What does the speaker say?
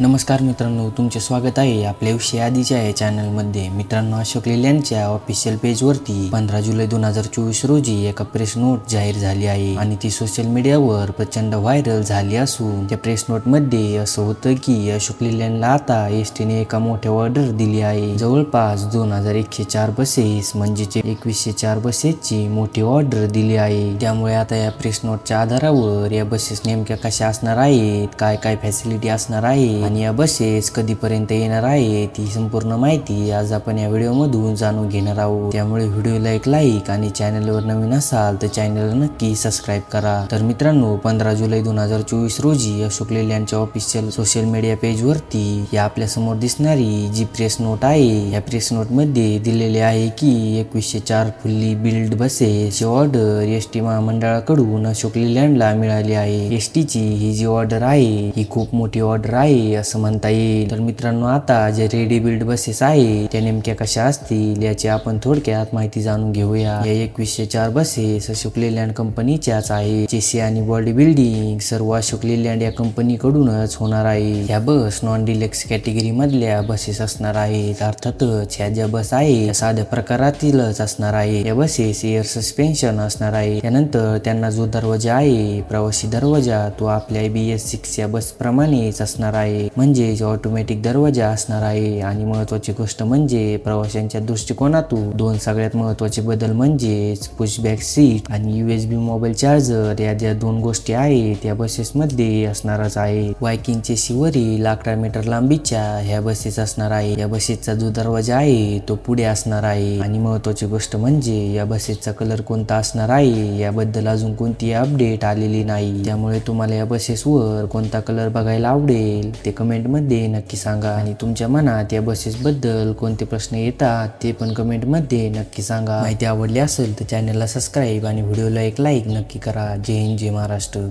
नमस्कार मित्रांनो तुमचे स्वागत आहे आपल्या विषय आधीच्या या चॅनलमध्ये. मित्रांनो अशोक लेल्यांच्या ऑफिशियल पेजवरती पंधरा जुलै दोन हजार चोवीस रोजी एका प्रेस नोट जाहीर झाली आहे. आणि ती सोशल मीडियावर प्रचंड व्हायरल झाली असून त्या प्रेस नोटमध्ये असं होतं की अशोक लेल्यांना आता एस टीने एका मोठ्या ऑर्डर दिली आहे. जवळपास दोन हजार एकशे चार बसेस म्हणजेच एकवीसशे चार बसेसची मोठी ऑर्डर दिली आहे. त्यामुळे आता या प्रेस नोटच्या आधारावर या बसेस नेमक्या कशा असणार आहेत काय काय फॅसिलिटी असणार आहे आणि या बसेस कधीपर्यंत येणार आहेत ही संपूर्ण माहिती आज आपण या व्हिडिओमधून जाणून घेणार आहोत. त्यामुळे व्हिडिओला एक लाईक आणि चॅनलवर नवीन असाल तर चॅनलला नक्की सबस्क्राईब करा. तर मित्रांनो पंधरा जुलै दोन हजार चोवीस रोजी अशोक लेल्यांच्या ऑफिशियल सोशल मीडिया पेजवरती या आपल्यासमोर दिसणारी जी प्रेस नोट आहे या प्रेस नोटमध्ये दिलेले आहे की एकवीसशे चार fully built buses order S T महामंडळाकडून अशोक लेलँडला मिळाली आहे. एस टीची ही जी ऑर्डर आहे ही खूप मोठी ऑर्डर आहे. असं म्हणता येईल. तर मित्रांनो आता जे रेडी बिल्ड बसेस आहे त्या नेमक्या कशा असतील याची आपण थोडक्यात माहिती जाणून घेऊया. या एकवीसशे चार बसेस अशोक लेलँड कंपनीच्याच आहे चेसी आणि बॉडी बिल्डिंग सर्व अशोक लेलँड या कंपनीकडूनच होणार आहे. या बस नॉन डिलेक्स कॅटेगरी मधल्या बसेस असणार आहेत. अर्थातच ह्या ज्या बस आहे साध्या प्रकारातीलच असणार आहे या बसेस एअर सस्पेन्शन असणार आहे. त्यानंतर त्यांना जो दरवाजा आहे प्रवासी दरवाजा तो आपल्या बी एस सिक्स या बस प्रमाणेच असणार आहे. म्हणजेच ऑटोमॅटिक दरवाजा असणार आहे आणि महत्वाची गोष्ट म्हणजे प्रवाशांच्या दृष्टिकोनातून दोन सगळ्यात महत्त्वाचे बदल म्हणजेच पुशबॅक सीट आणि युएसबी मोबाईल चार्जर या ज्या दोन गोष्टी आहेत या बसेसमध्ये असणारच आहे. वायकिंगचे शिवरी लाकडा मीटर लांबीच्या ह्या बसेस असणार आहे. या बसेसचा जो दरवाजा आहे तो पुढे असणार आहे. आणि महत्वाची गोष्ट म्हणजे या बसेसचा कलर कोणता असणार आहे याबद्दल अजून कोणती अपडेट आलेली नाही. त्यामुळे तुम्हाला या बसेसवर कोणता कलर बघायला आवडेल ते कमेंटमध्ये नक्की सांगा. आणि तुमच्या मनात या बसेसबद्दल कोणते प्रश्न येतात ते पण कमेंटमध्ये नक्की सांगा. माहिती आवडली असेल तर चॅनलला सबस्क्राईब आणि व्हिडिओला एक लाईक नक्की करा. जय हिंद जय महाराष्ट्र.